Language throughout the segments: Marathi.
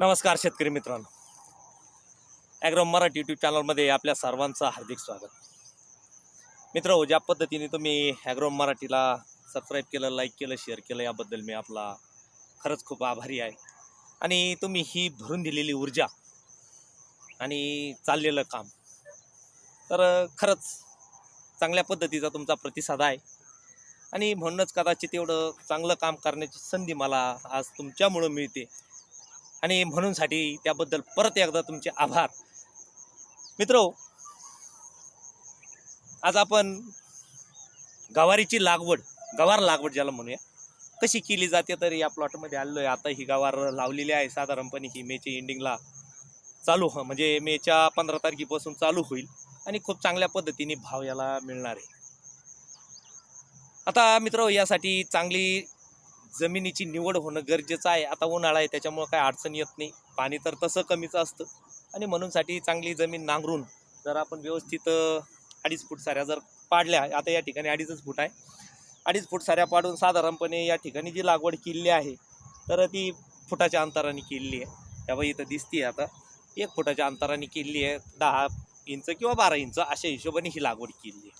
नमस्कार शेतकरी मित्रांनो. ॲग्रोम मराठी यूट्यूब चॅनलमध्ये आपल्या सर्वांचं हार्दिक स्वागत. मित्र हो ज्या पद्धतीने तुम्ही ॲग्रोम मराठीला सबस्क्राईब केलं लाईक केलं शेअर केलं याबद्दल मी आपला खरंच खूप आभारी आहे. आणि तुम्ही ही भरून दिलेली ऊर्जा आणि चाललेलं काम. तर खरंच चांगल्या पद्धतीचा तुमचा प्रतिसाद आहे. आणि म्हणूनच कदाचित एवढं चांगलं काम करण्याची संधी मला आज तुमच्यामुळं मिळते. आणि म्हणूनसाठी त्याबद्दल परत एकदा तुमचे आभार. मित्र आज आपण गवारीची लागवड गवार लागवड ज्याला म्हणूया कशी केली जाते तर या प्लॉटमध्ये आलेलो आहे. आता ही गवार लावलेली आहे साधारणपणे ही मेच्या एंडिंगला चालू ह म्हणजे मेच्या पंधरा तारखेपासून चालू होईल आणि खूप चांगल्या पद्धतीने भाव याला मिळणार आहे. आता मित्र यासाठी चांगली जमिनीची निवड होणं गरजेचं आहे. आता उन्हाळा आहे त्याच्यामुळं काय अडचण येत नाही. पाणी तर तसं कमीच असतं. आणि म्हणूनसाठी चांगली जमीन नांगरून जर आपण व्यवस्थित अडीच फूट साऱ्या जर पाडल्या आता या ठिकाणी अडीचच फूट आहे. अडीच फूट साऱ्या पाडून साधारणपणे या ठिकाणी जी लागवड केलेली आहे तर ती फुटाच्या अंतराने केलेली आहे. त्यामुळे इथं दिसते आता. एक फुटाच्या अंतराने केलेली आहे दहा इंच किंवा बारा इंच अशा हिशोबाने ही लागवड केलेली आहे.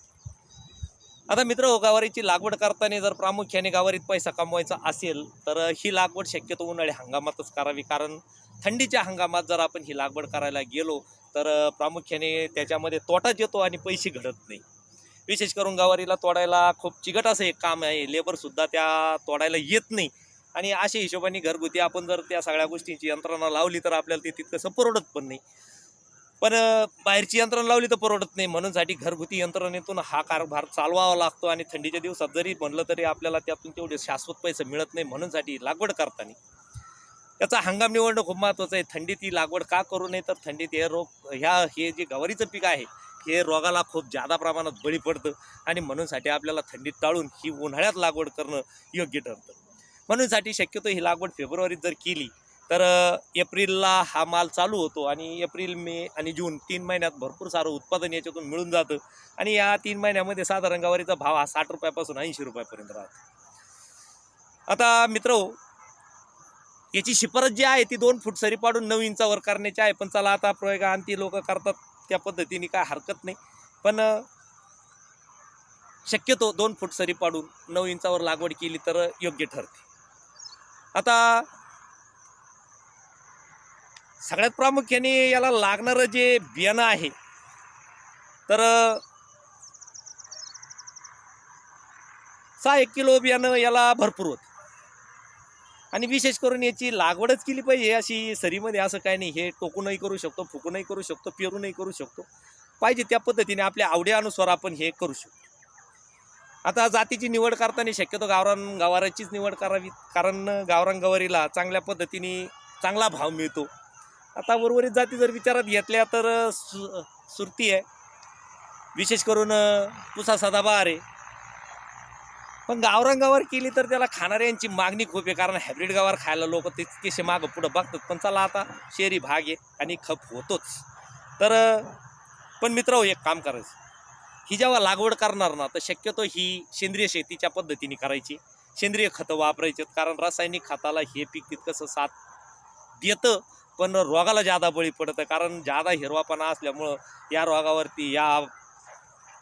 आता मित्र हो, गवारीची लागवड करताना जर प्रामुख्याने गवारीत पैसा कमवायचा असेल तर ही लागवड शक्यतो उन्हाळी हंगामातच करावी. कारण थंडीच्या हंगामात जर आपण ही लागवड करायला गेलो तर प्रामुख्याने त्याच्यामध्ये तोटाच येतो आणि पैसे घडत नाही. विशेष करून गवारीला तोडायला खूप चिकट असं एक काम आहे. लेबरसुद्धा त्या तोडायला येत नाही. आणि अशा हिशोबाने घरगुती आपण जर त्या सगळ्या गोष्टींची यंत्रणा लावली तर आपल्याला ते तितकंसं परवडत पण नाही. पण बाहेरची यंत्रणा लावली तर परवडत नाही. म्हणूनसाठी घरगुती यंत्रणेतून हा कारभार चालवावा लागतो आणि थंडीच्या दिवसात जरी म्हणलं तरी आपल्याला त्यातून तेवढे शाश्वत पैसे मिळत नाही. म्हणूनसाठी लागवड करताना. त्याचा हंगाम निवडणं खूप महत्त्वाचं आहे. थंडीत ही लागवड का करू नये? तर थंडीत हे रोग ह्या हे जे गवारीचं पीक आहे हे रोगाला खूप जादा प्रमाणात बळी पडतं आणि म्हणूनसाठी आपल्याला थंडीत टाळून ही उन्हाळ्यात लागवड करणं योग्य ठरतं. म्हणूनसाठी शक्यतो ही लागवड फेब्रुवारीत जर केली तर एप्रिलला हा माल चालू होतो आणि एप्रिल मे आणि जून तीन महिन्यात भरपूर सारं उत्पादन याच्यातून मिळून जातं. आणि या तीन महिन्यामध्ये साधारण गवारीचा भाव हा साठ रुपयापासून ऐंशी रुपयापर्यंत राहतो. आता मित्र हो, याची शिफारस जी आहे ती दोन फूट सरी पाडून नऊ इंचावर करण्याची आहे. पण चला आता प्रयोग आणती लोक करतात त्या पद्धतीने काय हरकत नाही. पण शक्यतो दोन फूट सरी पाडून नऊ इंचावर लागवड केली तर योग्य ठरते. आता सगळ्यात प्रामुख्याने याला लागणारं जे बियाणं आहे तर सहा एक किलो बियाणं याला भरपूर होतं. आणि विशेष करून याची लागवडच केली पाहिजे अशी सरीमध्ये असं काही नाही. हे टोकूनही करू शकतो फुकूनही करू शकतो पेरूनही करू शकतो. पाहिजे त्या पद्धतीने आपल्या आवडीनुसार आपण हे करू शकतो. आता जातीची निवड करताना शक्यतो गावरान गवाराचीच निवड करावी कारण गावरान गवारीला चांगल्या पद्धतीने चांगला भाव मिळतो. आता उर्वरित जाती जर विचारात घेतल्या तर सु सुरती आहे. विशेष करून पुसा सदाबहार आहे. पण गावरंगावर केली तर त्याला खाणाऱ्यांची मागणी खूप आहे कारण हायब्रिड गवार खायला लोक तितकेसे मागं पुढं बघतात. पण चला आता शहरी भाग आहे आणि खप होतोच. तर पण मित्र एक काम करायचं. ही जेव्हा लागवड करणार ना तर शक्यतो ही सेंद्रिय शेतीच्या पद्धतीने करायची. सेंद्रिय खतं वापरायची कारण रासायनिक खताला हे पीक तितकंसं साथ देतं. पण रोगाला जादा बळी पडतं. कारण जादा हिरवापणा असल्यामुळं या रोगावरती या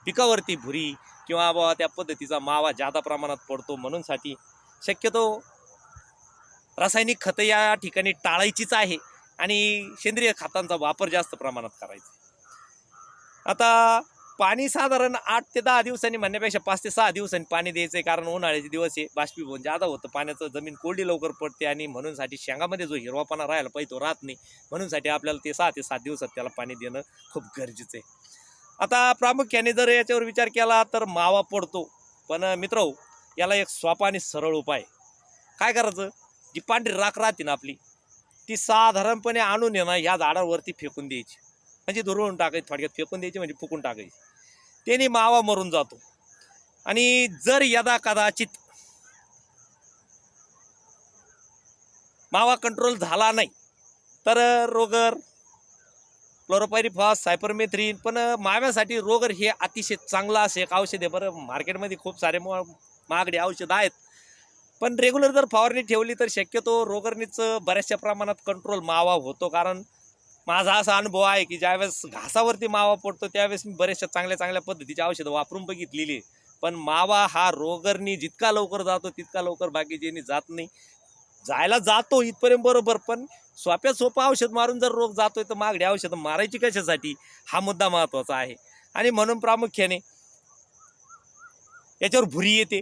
पिकावरती भुरी किंवा बाबा त्या पद्धतीचा मावा जादा प्रमाणात पडतो. म्हणूनसाठी शक्यतो रासायनिक खतं या ठिकाणी टाळायचीच आहे आणि सेंद्रिय खतांचा वापर जास्त प्रमाणात करायचा. आता पाणी साधारण आठ ते दहा दिवसांनी म्हणण्यापेक्षा पाच ते सहा दिवसांनी पाणी द्यायचं आहे कारण उन्हाळ्याचे दिवस आहे बाष्पीभवन जादा होतं पाण्याचं जमीन कोरडी लवकर पडते आणि म्हणूनसाठी शेंगामध्ये जो हिरवापणा राहायला पाहिजे तो राहत नाही. म्हणूनसाठी आपल्याला ते सहा ते सात दिवसात त्याला पाणी देणं खूप गरजेचं आहे आता प्रामुख्याने जर याच्यावर विचार केला तर मावा पडतो. पण मित्र हो, याला एक सोपा आणि सरळ उपाय. काय करायचं? जी पांढरी राख राहते ना आपली ती साधारणपणे आणून येणं ना या झाडावरती फेकून द्यायची. म्हणजे धुरवून टाकायची थोडक्यात फेकून द्यायची म्हणजे फुकून टाकायची. त्याने मावा मरून जातो. आणि जर यदा कदाचित मावा कंट्रोल झाला नाही तर रोगर क्लोरोपायरीफॉस सायपरमेथ्रिन पण माव्यासाठी रोगर हे अतिशय चांगलं असं एक औषध आहे. बरं मार्केटमध्ये खूप सारे म- महागडे औषधं आहेत. पण रेग्युलर जर फवारणी ठेवली तर शक्यतो रोगरणीचं बऱ्याचशा प्रमाणात कंट्रोल मावा होतो. कारण माझा असा अनुभव आहे की ज्यावेळेस घासावरती मावा पडतो त्यावेळेस मी बऱ्याचशा चांगल्या चांगल्या पद्धतीची औषधं वापरून बघितलेली आहे. पण मावा हा रोगरणी जितका लवकर जातो तितका लवकर बाकीच्यानी जात नाही. जायला जातो इथपर्यंत बरोबर पण सोप्यात सोपं औषध मारून जर रोग जातोय तर मागडी औषधं मारायची कशासाठी? हा मुद्दा महत्त्वाचा आहे. आणि म्हणून प्रामुख्याने याच्यावर भुरी येते.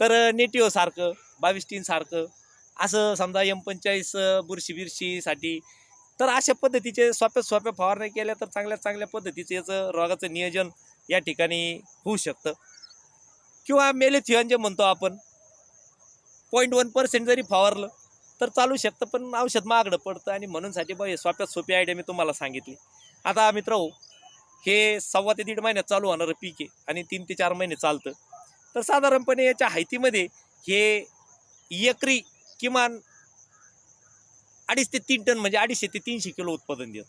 तर नेटिओ सारखं बावीस टीन सारखं असं समजा एम पंचेचाळीस बुरशी बिरशीसाठी तर अशा पद्धतीचे सोप्या सोप्या फवारण्या केल्या तर चांगल्या चांगल्या पद्धतीचं याचं रोगाचं नियोजन या ठिकाणी होऊ शकतं. किंवा मेलेथियन जे म्हणतो आपण पॉईंट वन पर्सेंट जरी फवारलं तर चालू शकतं पण औषध महागडं पडतं आणि म्हणूनसाठी बघ हे सोप्यात सोपी आयडिया मी तुम्हाला सांगितली. आता मित्र हो, हे सव्वा ते दीड महिन्यात चालू होणारं पीक आहे आणि तीन ते चार महिने चालतं. तर साधारणपणे याच्या हायतीमध्ये हे एकरी किमान अडीच ते तीन टन म्हणजे अडीचशे ते तीनशे किलो उत्पादन देत.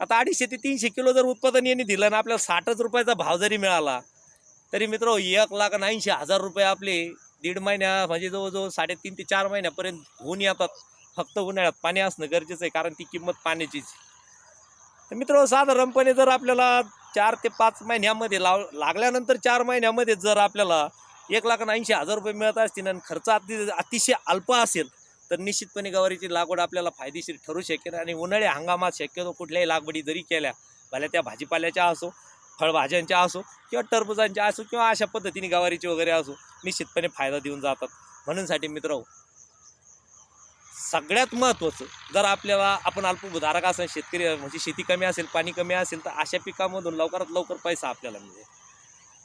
आता अडीचशे ते तीनशे किलो जर उत्पादन यांनी दिलं ना आपल्याला साठच रुपयाचा भाव जरी मिळाला तरी मित्र एक लाख ऐंशी हजार रुपये आपले दीड महिन्या म्हणजे जवळजवळ साडेतीन ते चार महिन्यापर्यंत होऊन येतात. फक्त उन्हाळ्यात पाणी असणं गरजेचं आहे कारण ती किंमत पाण्याचीच तर मित्र साधारणपणे जर आपल्याला चार ते पाच महिन्यामध्ये लाव लागल्यानंतर चार महिन्यामध्ये जर आपल्याला एक लाख आणि ऐंशी हजार रुपये मिळत असतील आणि खर्च अति अतिशय अल्प असेल तर निश्चितपणे गवारीची लागवड आपल्याला फायदेशीर ठरू शकेल आणि उन्हाळी हंगामात शक्यतो कुठल्याही लागवडी जरी केल्या भल्या त्या भाजीपाल्याच्या असो फळभाज्यांच्या असो किंवा टरबुजांच्या असो किंवा अशा पद्धतीने गवारीची वगैरे असो निश्चितपणे फायदा देऊन जातात. म्हणूनसाठी मित्र सगळ्यात महत्त्वाचं जर आपल्याला आपण अल्पभूधारक असेल शेतकरी म्हणजे शेती कमी असेल पाणी कमी असेल तर अशा पिकामधून लवकरात लवकर पैसा आपल्याला मिळेल.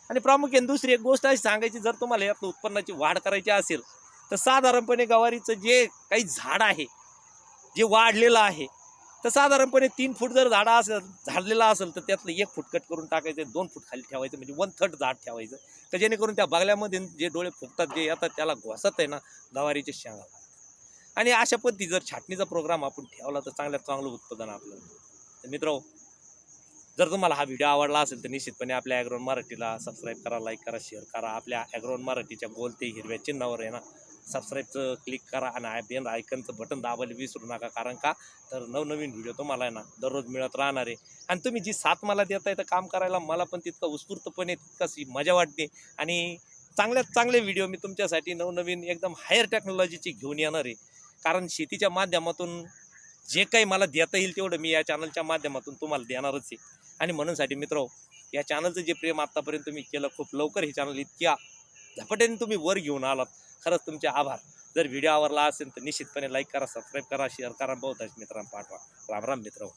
आणि प्रामुख्याने दुसरी एक गोष्ट अशी सांगायची जर तुम्हाला यातलं उत्पन्नाची वाढ करायची असेल तर साधारणपणे गवारीचं जे काही झाड आहे जे वाढलेलं आहे तर साधारणपणे तीन फूट जर झाडं असेल झाडलेलं असेल तर त्यातलं एक फूट कट करून टाकायचं दोन फूट खाली ठेवायचं म्हणजे वन थर्ड झाड ठेवायचं. तर जेणेकरून त्या बागल्यामध्ये जे डोळे फुगतात जे येतात त्याला घोसत आहे ना गवारीच्या शेंगा. आणि अशा पद्धती जर छाटणीचा प्रोग्राम आपण ठेवला तर चांगल्यात चांगलं उत्पादन आपल्याला तर मित्र जर तुम्हाला हा व्हिडिओ आवडला असेल तर निश्चितपणे आपल्या ॲग्रोन मराठीला सबस्क्राईब करा लाईक करा शेअर करा. आपल्या ॲग्रोन मराठीच्या गोल ते हिरव्या चिन्हावर आहे ना सबस्क्राईबचं क्लिक करा आणि बेल आयकनचं बटन दाबायला विसरू नका. कारण का? तर नवनवीन व्हिडिओ तुम्हाला आहे ना दररोज मिळत राहणार आहे. आणि तुम्ही जी साथ मला देत आहे तर काम करायला मला पण तितकं उत्स्फूर्तपणे तितकंच मजा वाटते. आणि चांगल्यात चांगले व्हिडिओ मी तुमच्यासाठी नवनवीन एकदम हायर टेक्नॉलॉजीची घेऊन येणार आहे. कारण शेतीच्या माध्यमातून जे काही मला देता येईल तेवढं मी या चॅनलच्या माध्यमातून तुम्हाला देणारच आहे. आणि म्हणूनसाठी मित्र या चॅनलचं जे प्रेम आत्तापर्यंत तुम्ही केलं खूप लवकर हे चॅनल इतक्या झपाट्याने तुम्ही वर घेऊन आलात. खरंच तुमचे आभार. जर व्हिडिओ आवडला असेल तर निश्चितपणे लाईक करा सबस्क्राईब करा शेअर करा. बहुतांश मित्रांना पाठवा. राम राम मित्र हो.